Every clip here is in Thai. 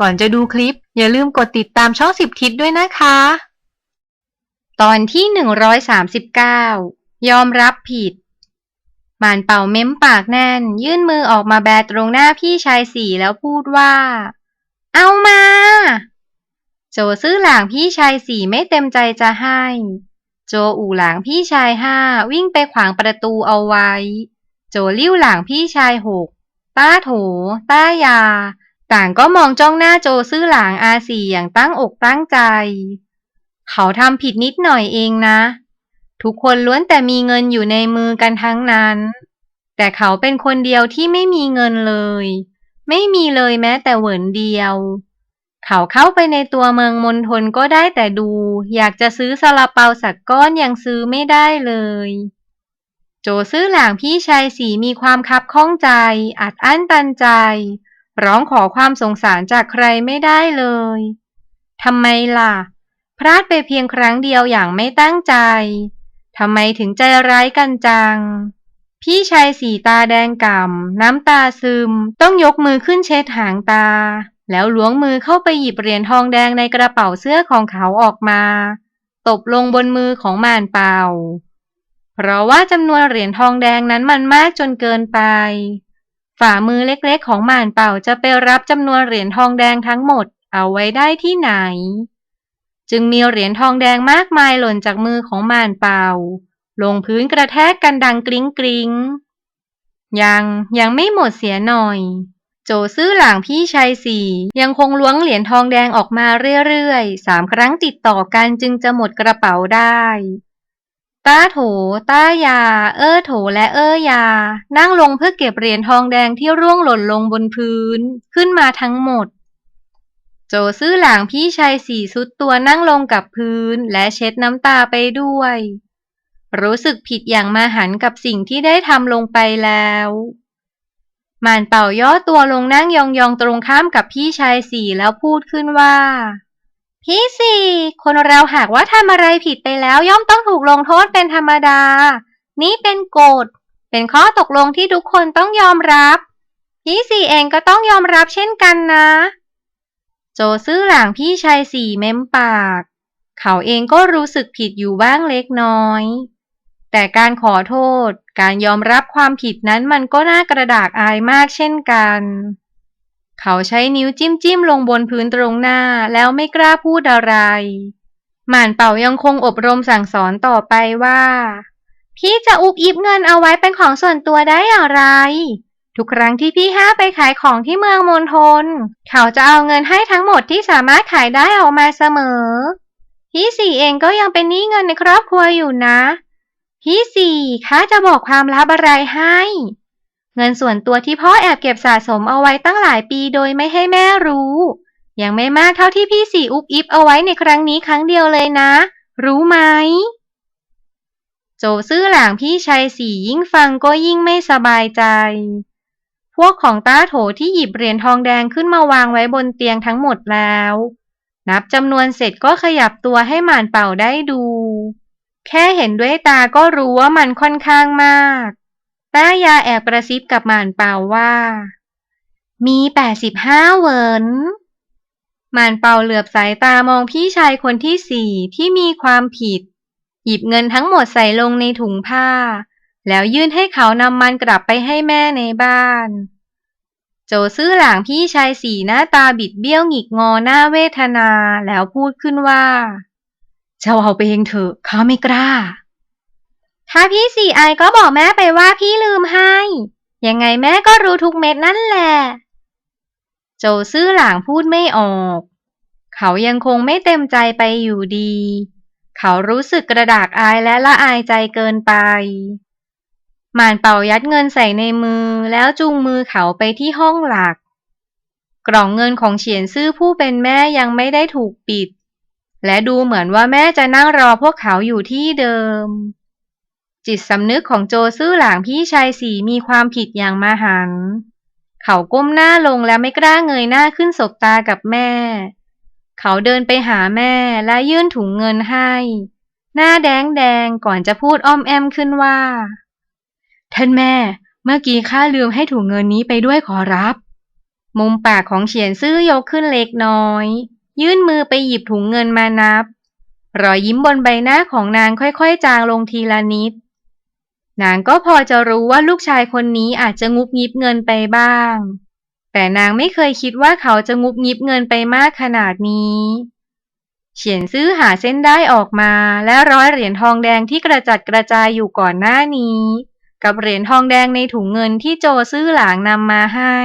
ก่อนจะดูคลิป อย่าลืมกดติดตามช่องสิบทิศด้วยนะคะ ตอนที่ 139 ยอมรับผิดหมานเป่าเม้มปากแน่น ยื่นมือออกมาแบตรงหน้าพี่ชายสี่แล้วพูดว่า เอามา โจซื้อหลางพี่ชายสี่ไม่เต็มใจจะให้ โจอู่หลางพี่ชายห้าวิ่งไปขวางประตูเอาไว้ โจลิ้วหลางพี่ชายหกต้าโถ ต้ายา ต่างก็มองจ้องหน้าโจซื้อหลางอาสีอย่างตั้งอกตั้งใจ เขาทำผิดนิดหน่อยเองนะ ทุกคนล้วนแต่มีเงินอยู่ในมือกันทั้งนั้น แต่เขาเป็นคนเดียวที่ไม่มีเงินเลย ไม่มีเลยแม้แต่เหวินเดียว เขาเข้าไปในตัวเมืองมณฑลก็ได้แต่ดู อยากจะซื้อซาลาเปาสักก้อนยังซื้อไม่ได้เลยโจซื้อหลางพี่ชายสีมีความคับข้องใจ อัดอั้นตันใจ ร้องขอความสงสารจากใครไม่ได้เลยทำไมล่ะ พลาดไปเพียงครั้งเดียวอย่างไม่ตั้งใจทำไมถึงใจร้ายกันจัง พี่ชายสีตาแดงก่ำน้ำตาซึม ต้องยกมือขึ้นเช็ดหางตา แล้วล้วงมือเข้าไปหยิบเหรียญทองแดงในกระเป๋าเสื้อของเขาออกมา ตบลงบนมือของมานเป่า เพราะว่าจำนวนเหรียญทองแดงนั้นมันมากจนเกินไป ฝ่ามือเล็กๆของหม่านเป่าจะไปรับจำนวนเหรียญทองแดงทั้งหมดเอาไว้ได้ที่ไหน จึงมีเหรียญทองแดงมากมายหล่นจากมือของหม่านเป่า ลงพื้นกระแทกกันดังกริ้งกริ้งยังยังไม่หมดเสียหน่อย โจซื้อหลางพี่ชายสี่ยังคงล้วงเหรียญทองแดงออกมาเรื่อยๆสามครั้งติดต่อกันจึงจะหมดกระเป๋าได้ ต้าโถ ต้ายา เอ้อโถและเอ้อยา นั่งลงเพื่อเก็บเหรียญทองแดงที่ร่วงหล่นลงบนพื้น ขึ้นมาทั้งหมด โจซื้อหลางพี่ชายสี่สุดตัวนั่งลงกับพื้นและเช็ดน้ำตาไปด้วย รู้สึกผิดอย่างมาหันกับสิ่งที่ได้ทำลงไปแล้วหมานเป่าย่อตัวลงนั่งยองๆตรงข้ามกับพี่ชายสี่แล้วพูดขึ้นว่า พี่สี่คนเราหากว่าทำอะไรผิดไปแล้วย่อมต้องถูกลงโทษเป็นธรรมดา นี่เป็นกฎ เป็นข้อตกลงที่ทุกคนต้องยอมรับพี่สี่เองก็ต้องยอมรับเช่นกันนะ โจซื่อหลางพี่ชายสี่เม้มปาก เขาเองก็รู้สึกผิดอยู่บ้างเล็กน้อย แต่การขอโทษ การยอมรับความผิดนั้นมันก็น่ากระดากอายมากเช่นกัน เขาใช้นิ้วจิ้มจิ้มลงบนพื้นตรงหน้าแล้วไม่กล้าพูดอะไร หม่านเป่ายังคงอบรมสั่งสอนต่อไปว่า พี่จะอุบอิบเงินเอาไว้เป็นของส่วนตัวได้อย่างไร ทุกครั้งที่พี่ห้าไปขายของที่เมืองมณฑลเขาจะเอาเงินให้ทั้งหมดที่สามารถขายได้ออกมาเสมอ พี่สี่เองก็ยังเป็นหนี้เงินในครอบครัวอยู่นะ พี่สี่ข้าจะบอกความลับอะไรให้ เงินส่วนตัวที่พ่อแอบเก็บสะสมเอาไว้ตั้งหลายปีโดยไม่ให้แม่รู้ ยังไม่มากเท่าที่พี่สี่อุบอิบเอาไว้ในครั้งนี้ครั้งเดียวเลยนะ รู้ไหม โจซื่อหลางพี่ชายสี่ยิ่งฟังก็ยิ่งไม่สบายใจ พวกของต้าโถที่หยิบเหรียญทองแดงขึ้นมาวางไว้บนเตียงทั้งหมดแล้ว นับจำนวนเสร็จก็ขยับตัวให้หมานเป่าได้ดู แค่เห็นด้วยตาก็รู้ว่ามันค่อนข้างมาก ต้ายาแอบกระซิบกับหมานเปาว่า มีแปดสิบห้าเวินหมานเปาเหลือบสายตามองพี่ชายคนที่สี่ที่มีความผิด หยิบเงินทั้งหมดใส่ลงในถุงผ้า แล้วยื่นให้เขานำมันกลับไปให้แม่ในบ้าน โจซื้อหลางพี่ชายสี่หน้าตาบิดเบี้ยวหงิกงอหน้าเวทนาแล้วพูดขึ้นว่า เจ้าเอาไปเองเถอะข้าไม่กล้า ถ้าพี่สี่ไอก็บอกแม่ไปว่าพี่ลืมให้ ยังไงแม่ก็รู้ทุกเม็ดนั่นแหละ โจซื่อหลางพูดไม่ออก เขายังคงไม่เต็มใจไปอยู่ดี เขารู้สึกกระดากอายและละอายใจเกินไป หมานเป่ายัดเงินใส่ในมือแล้วจูงมือเขาไปที่ห้องหลัก กล่องเงินของเฉียนซื่อผู้เป็นแม่ยังไม่ได้ถูกปิด และดูเหมือนว่าแม่จะนั่งรอพวกเขาอยู่ที่เดิม จิตสำนึกของโจซื่อหลางพี่ชายสีมีความผิดอย่างมาหัน เขาก้มหน้าลงและไม่กล้าเงยหน้าขึ้นสบตากับแม่ เขาเดินไปหาแม่และยื่นถุงเงินให้ หน้าแดงแดงก่อนจะพูดอ้อมแอมขึ้นว่า ท่านแม่ เมื่อกี้ข้าลืมให้ถุงเงินนี้ไปด้วยขอรับ มุมปากของเฉียนซื่อยกขึ้นเล็กน้อย ยื่นมือไปหยิบถุงเงินมานับ รอยยิ้มบนใบหน้าของนางค่อยๆ จางลงทีละนิด นางก็พอจะรู้ว่าลูกชายคนนี้อาจจะงุบงิบเงินไปบ้าง แต่นางไม่เคยคิดว่าเขาจะงุบงิบเงินไปมากขนาดนี้เฉียนซื่อหาเส้นได้ออกมาและร้อยเหรียญทองแดงที่กระจัดกระจายอยู่ก่อนหน้านี้ กับเหรียญทองแดงในถุงเงินที่โจซื่อหลางนำมาให้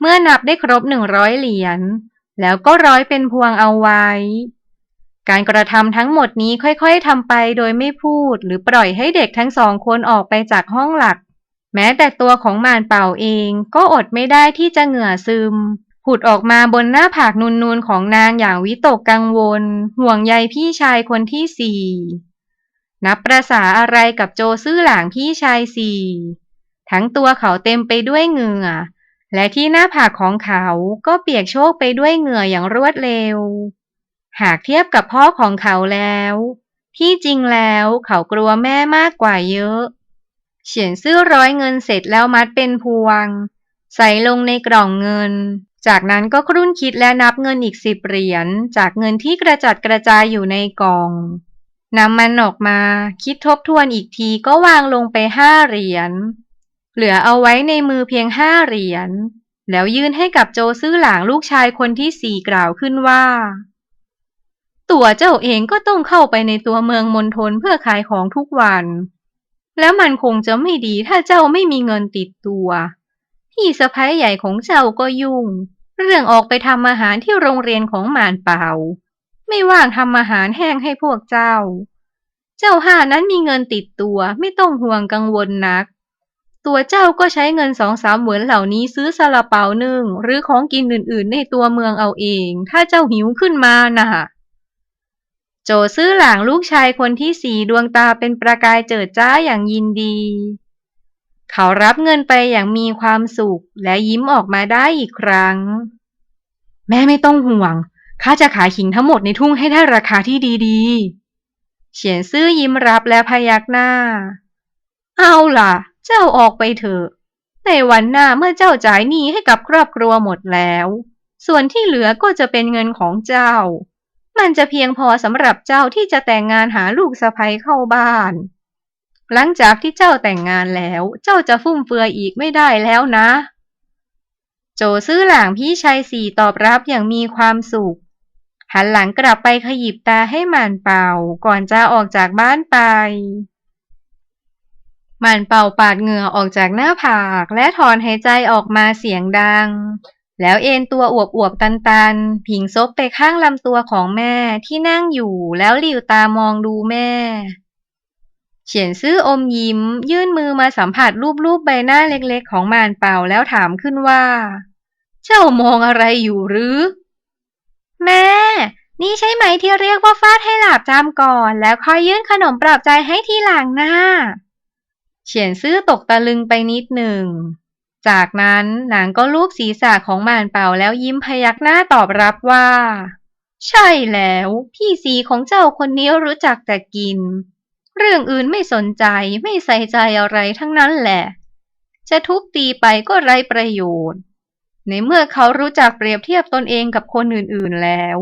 เมื่อนับได้ครบหนึ่งร้อยเหรียญแล้วก็ร้อยเป็นพวงเอาไว้ การกระทำทั้งหมดนี้ค่อยๆทำไปโดยไม่พูด หรือปล่อยให้เด็กทั้งสองคนออกไปจากห้องหลัก แม้แต่ตัวของมานเป่าเองก็อดไม่ได้ที่จะเหงื่อซึม ผุดออกมาบนหน้าผากนูนๆของนางอย่างวิตกกังวล ห่วงใยพี่ชายคนที่สี่นับประษาอะไรกับโจซื่อหลางพี่ชายสี่ทั้งตัวเขาเต็มไปด้วยเหงื่อ และที่หน้าผากของเขาก็เปียกโชกไปด้วยเหงื่ออย่างรวดเร็ว หากเทียบกับพ่อของเขาแล้ว ที่จริงแล้วเขากลัวแม่มากกว่าเยอะ เฉียนซื่อร้อยเงินเสร็จแล้วมัดเป็นพวง ใส่ลงในกล่องเงิน จากนั้นก็ครุ่นคิดและนับเงินอีกสิบเหรียญจากเงินที่กระจัดกระจายอยู่ในกล่องนำมันออกมาคิดทบทวนอีกทีก็วางลงไปห้าเหรียญ เหลือเอาไว้ในมือเพียงห้าเหรียญ แล้วยื่นให้กับโจซื่อหลางลูกชายคนที่สี่กล่าวขึ้นว่า ตัวเจ้าเองก็ต้องเข้าไปในตัวเมืองมณฑลเพื่อขายของทุกวัน แล้วมันคงจะไม่ดีถ้าเจ้าไม่มีเงินติดตัว พี่สะพ้ายใหญ่ของเจ้าก็ยุ่ง เรื่องออกไปทำอาหารที่โรงเรียนของหมานเป่า ไม่ว่างทำอาหารแห้งให้พวกเจ้า เจ้าห้านั้นมีเงินติดตัวไม่ต้องห่วงกังวลนัก ตัวเจ้าก็ใช้เงินสองสามเหมือนเหล่านี้ซื้อซาลาเปานึ่งหรือของกินอื่นๆ ในตัวเมืองเอาเอง ถ้าเจ้าหิวขึ้นมานะ่ะ โจซื่อหลางลูกชายคนที่สี่ดวงตาเป็นประกายเจิดจ้าอย่างยินดี เขารับเงินไปอย่างมีความสุขและยิ้มออกมาได้อีกครั้ง แม่ไม่ต้องห่วงข้าจะขายขิงทั้งหมดในทุ่งให้ได้ราคาที่ดีๆ เฉียนซื่อยิ้มรับและพยักหน้า เอาล่ะ เจ้าออกไปเถอะ ในวันหน้าเมื่อเจ้าจ่ายหนี้ให้กับครอบครัวหมดแล้ว ส่วนที่เหลือก็จะเป็นเงินของเจ้า มันจะเพียงพอสำหรับเจ้าที่จะแต่งงานหาลูกสะใภ้เข้าบ้าน หลังจากที่เจ้าแต่งงานแล้ว เจ้าจะฟุ่มเฟือยอีกไม่ได้แล้วนะ โจซื่อหลางพี่ชายสี่ตอบรับอย่างมีความสุข หันหลังกลับไปขยิบตาให้หม่านเป่าก่อนจะออกจากบ้านไปหม่านเป่าปาดเหงื่อออกจากหน้าผากและถอนหายใจออกมาเสียงดัง แล้วเอนตัวอวบๆตันๆพิงซบไปข้างลำตัวของแม่ที่นั่งอยู่แล้วหลิวตามองดูแม่ เฉียนซื่ออมยิ้ม ยื่นมือมาสัมผัสรูปๆใบหน้าเล็กๆ ของมานเป่าแล้วถามขึ้นว่า เจ้ามองอะไรอยู่หรือ แม่ นี่ใช่ไหมที่เรียกว่าฟาดให้หลาบจำก่อน แล้วค่อยยื่นขนมปลอบใจให้ทีหลังนะ่าเฉียนซื่อตกตะลึงไปนิดหนึ่ง จากนั้นนางก็ลูบศีรษะของหม่านเป่าแล้วยิ้มพยักหน้าตอบรับว่า ใช่แล้ว พี่สีของเจ้าคนนี้รู้จักแต่กิน เรื่องอื่นไม่สนใจไม่ใส่ใจอะไรทั้งนั้นแหละ จะทุบตีไปก็ไร้ประโยชน์ ในเมื่อเขารู้จักเปรียบเทียบตนเองกับคนอื่นๆแล้ว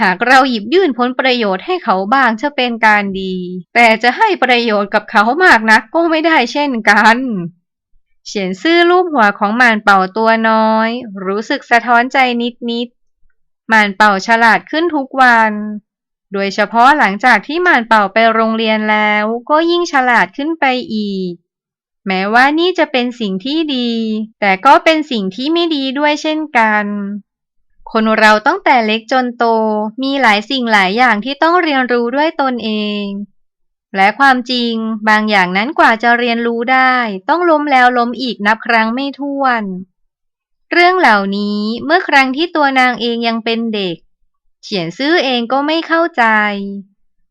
หากเราหยิบยื่นผลประโยชน์ให้เขาบ้างจะเป็นการดี แต่จะให้ประโยชน์กับเขามากนักก็ไม่ได้เช่นกัน เฉียนซื่อรูปหัวของหมานเป่าตัวน้อย รู้สึกสะท้อนใจนิดๆหมานเป่าฉลาดขึ้นทุกวัน โดยเฉพาะหลังจากที่หมานเป่าไปโรงเรียนแล้วก็ยิ่งฉลาดขึ้นไปอีก แม้ว่านี่จะเป็นสิ่งที่ดี แต่ก็เป็นสิ่งที่ไม่ดีด้วยเช่นกัน คนเราตั้งแต่เล็กจนโตมีหลายสิ่งหลายอย่างที่ต้องเรียนรู้ด้วยตนเอง และความจริงบางอย่างนั้นกว่าจะเรียนรู้ได้ ต้องล้มแล้วล้มอีกนับครั้งไม่ถ้วน เรื่องเหล่านี้เมื่อครั้งที่ตัวนางเองยังเป็นเด็กเฉียนซื่อเองก็ไม่เข้าใจ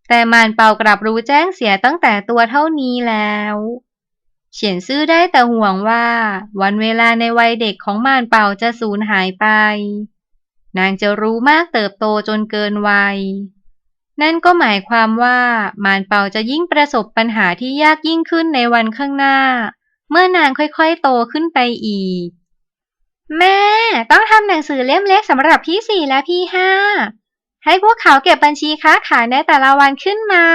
แต่มานเป่ากลับรู้แจ้งเสียตั้งแต่ตัวเท่านี้แล้วเฉียนซื่อได้แต่ห่วงว่า วันเวลาในวัยเด็กของมานเป่าจะสูญหายไป นางจะรู้มากเติบโตจนเกินวัย นั่นก็หมายความว่ามานเปาจะยิ่งประสบปัญหาที่ยากยิ่งขึ้นในวันข้างหน้า เมื่อนางค่อยๆโตขึ้นไปอีก แม่ ต้องทำหนังสือเล่มเล็กสำหรับพี่สี่และพี่ห้าให้พวกเขาเก็บบัญชีค้าขายในแต่ละวันขึ้นมา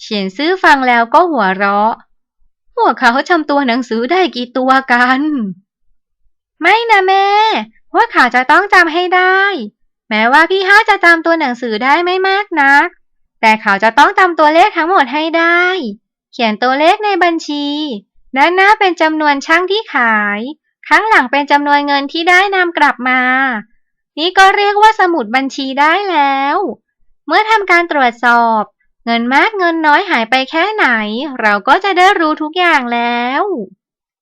เฉียนซื่อฟังแล้วก็หัวเราะ พวกเขาทำตัวหนังสือได้กี่ตัวกัน ไม่นะแม่ พวกเขาจะต้องจำให้ได้ แม้ว่าพี่ห้าจะจำตัวหนังสือได้ไม่มากนัก แต่เขาจะต้องจำตัวเลขทั้งหมดให้ได้ เขียนตัวเลขในบัญชีด้านหน้าเป็นจำนวนช่างที่ขาย ข้างหลังเป็นจำนวนเงินที่ได้นำกลับมา นี่ก็เรียกว่าสมุดบัญชีได้แล้ว เมื่อทำการตรวจสอบ เงินมากเงินน้อยหายไปแค่ไหน เราก็จะได้รู้ทุกอย่างแล้ว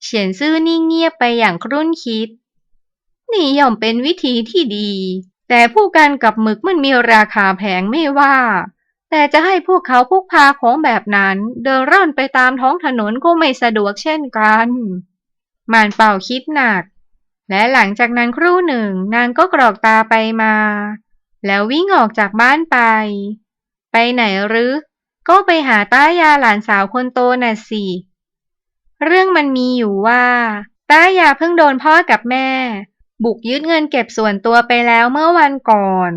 เฉียนซื่อนิ่งเงียบไปอย่างครุ่นคิด นี่ย่อมเป็นวิธีที่ดี แต่ผู้กันกับหมึกมันมีราคาแพงไม่ว่า แต่จะให้พวกเขาพกพาของแบบนั้น เดินร่อนไปตามท้องถนนก็ไม่สะดวกเช่นกันมานเป่าคิดหนัก และหลังจากนั้นครู่หนึ่งนางก็กรอกตาไปมา แล้ววิ่งออกจากบ้านไป ไปไหนหรือ ก็ไปหาต้ายาหลานสาวคนโตน่ะสิ เรื่องมันมีอยู่ว่า ต้ายาเพิ่งโดนพ่อกับแม่ บุกยึดเงินเก็บส่วนตัวไปแล้วเมื่อวันก่อน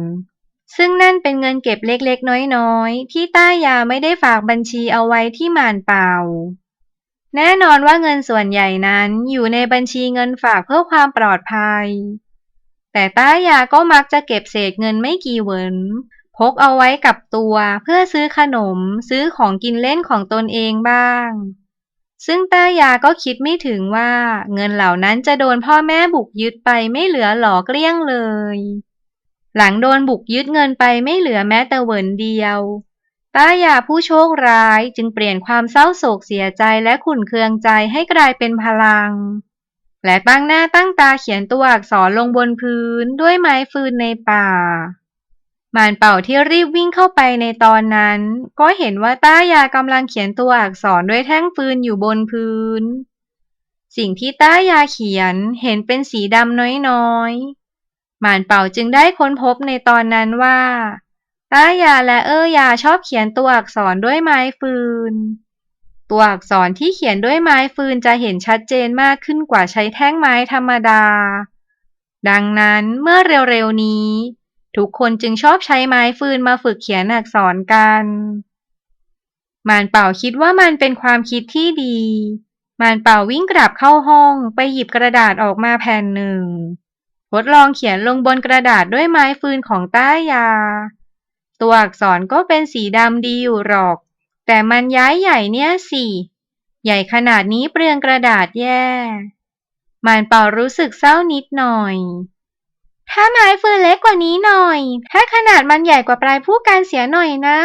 ซึ่งนั่นเป็นเงินเก็บเล็กๆ น้อยๆ ที่ต้ายาไม่ได้ฝากบัญชีเอาไว้ที่หมานเป่า แน่นอนว่าเงินส่วนใหญ่นั้นอยู่ในบัญชีเงินฝากเพื่อความปลอดภัย แต่ต้ายาก็มักจะเก็บเศษเงินไม่กี่เหวินพกเอาไว้กับตัวเพื่อซื้อขนมซื้อของกินเล่นของตนเองบ้าง ซึ่งต้ายาก็คิดไม่ถึงว่า เงินเหล่านั้นจะโดนพ่อแม่บุกยึดไปไม่เหลือหลอเกลี้ยงเลย หลังโดนบุกยึดเงินไปไม่เหลือแม้แต่เวินเดียว ต้ายาผู้โชคร้ายจึงเปลี่ยนความเศร้าโศกเสียใจและขุ่นเคืองใจให้กลายเป็นพลัง และตั้งหน้าตั้งตาเขียนตัวอักษรลงบนพื้นด้วยไม้ฟืนในป่า มานเป่าที่รีบวิ่งเข้าไปในตอนนั้น ก็เห็นว่าต้ายากำลังเขียนตัวอักษรด้วยแท่งฟืนอยู่บนพื้น สิ่งที่ต้ายาเขียนเห็นเป็นสีดำน้อยๆมานเป่าจึงได้ค้นพบในตอนนั้นว่าต้ายาและเอ้อยาชอบเขียนตัวอักษรด้วยไม้ฟืน ตัวอักษรที่เขียนด้วยไม้ฟืนจะเห็นชัดเจนมากขึ้นกว่าใช้แท่งไม้ธรรมดา ดังนั้นเมื่อเร็วๆนี้ ทุกคนจึงชอบใช้ไม้ฟืนมาฝึกเขียนอักษรกัน มานเป่าคิดว่ามันเป็นความคิดที่ดี มานเป่าวิ่งกลับเข้าห้องไปหยิบกระดาษออกมาแผ่นหนึ่ง ทดลองเขียนลงบนกระดาษด้วยไม้ฟืนของต้ายา ตัวอักษรก็เป็นสีดำดีอยู่หรอก แต่มันย้ายใหญ่เนี่ยสิ ใหญ่ขนาดนี้เปลืองกระดาษแย่ มานเป่ารู้สึกเศร้านิดหน่อย ถ้าไม้ฟืนเล็กกว่านี้หน่อย ถ้าขนาดมันใหญ่กว่าปลายผู้การเสียหน่อยนะ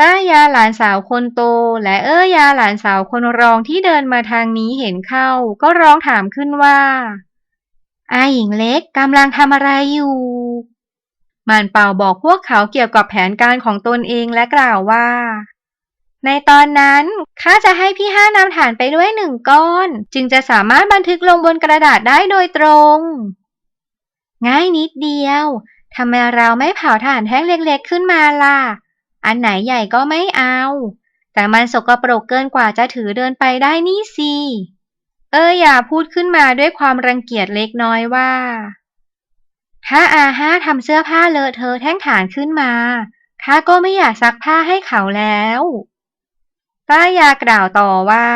ต้ายาหลานสาวคนโต และเอ้อยาหลานสาวคนรองที่เดินมาทางนี้เห็นเข้า ก็ร้องถามขึ้นว่าอาหญิงเล็กกำลังทำอะไรอยู่มานเป่าบอกพวกเขาเกี่ยวกับแผนการของตนเองและกล่าวว่า ในตอนนั้นข้าจะให้พี่ห้านำฐานไปด้วยหนึ่งก้อน จึงจะสามารถบันทึกลงบนกระดาษได้โดยตรง ง่ายนิดเดียว ทำไมเราไม่เผาถ่านแท่งเล็กๆขึ้นมาล่ะ อันไหนใหญ่ก็ไม่เอา แต่มันสกปรกเกินกว่าจะถือเดินไปได้นี่สิ เอ้ยอย่าพูดขึ้นมาด้วยความรังเกียจเล็กน้อยว่า ถ้าอาห้าทำเสื้อผ้าเลอะเทอะแท่งฐานขึ้นมาข้าก็ไม่อยากซักผ้าให้เขาแล้วป้ายากล่าวต่อว่า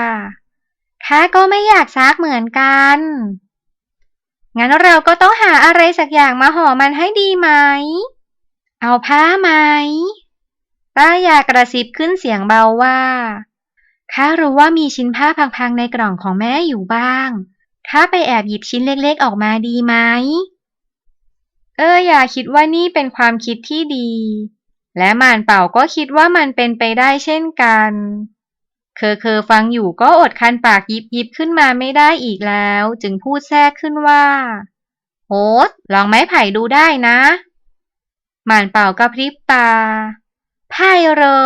ข้าก็ไม่อยากซักเหมือนกัน งั้นเราก็ต้องหาอะไรสักอย่างมาห่อมันให้ดีไหม เอาผ้าไหมป้ายากระซิบขึ้นเสียงเบาว่า ข้ารู้ว่ามีชิ้นผ้าพังๆในกล่องของแม่อยู่บ้างข้าไปแอบหยิบชิ้นเล็กๆออกมาดีไหม เอออย่าคิดว่านี่เป็นความคิดที่ดี และมานเป่าก็คิดว่ามันเป็นไปได้เช่นกัน เคอเคอฟังอยู่ก็อดคันปากยิบยิบขึ้นมาไม่ได้อีกแล้ว จึงพูดแทรกขึ้นว่าโหสลองไม้ไผ่ดูได้นะ หมานเป่ากระพริบตาไผ่เหรอ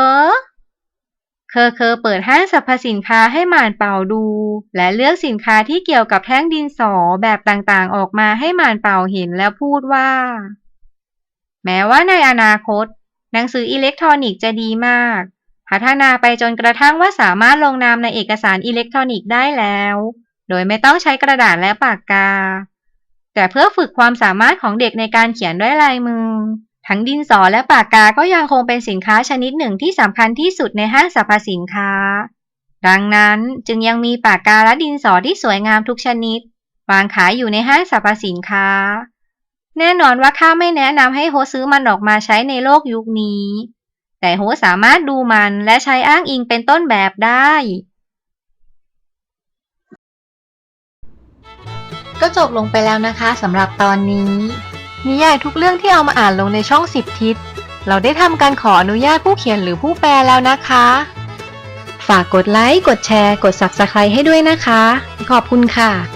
เคอเคอเปิดห้างสรรพสินค้าให้หมานเป่าดู และเลือกสินค้าที่เกี่ยวกับแท่งดินสอแบบต่างๆ ออกมาให้หมานเป่าเห็นแล้วพูดว่า แม้ว่าในอนาคต หนังสืออิเล็กทรอนิกส์จะดีมาก พัฒนาไปจนกระทั่งว่าสามารถลงนามในเอกสารอิเล็กทรอนิกส์ได้แล้ว โดยไม่ต้องใช้กระดาษและปากกา แต่เพื่อฝึกความสามารถของเด็กในการเขียนด้วยลายมือ ทั้งดินสอและปากกาก็ยังคงเป็นสินค้าชนิดหนึ่งที่สำคัญที่สุดในห้างสรรพสินค้า ดังนั้นจึงยังมีปากกาและดินสอที่สวยงามทุกชนิด วางขายอยู่ในห้างสรรพสินค้า แน่นอนว่าข้าไม่แนะนำให้โฮซื้อมันออกมาใช้ในโลกยุคนี้ แต่โฮสสามารถดูมันและใช้อ้างอิงเป็นต้นแบบได้ ก็จบลงไปแล้วนะคะสำหรับตอนนี้ นิยายทุกเรื่องที่เอามาอ่านลงในช่อง 10 ทิศ เราได้ทำการขออนุญาตผู้เขียนหรือผู้แปลแล้วนะคะ ฝากกดไลค์ กดแชร์ กด Subscribe ให้ด้วยนะคะ ขอบคุณค่ะ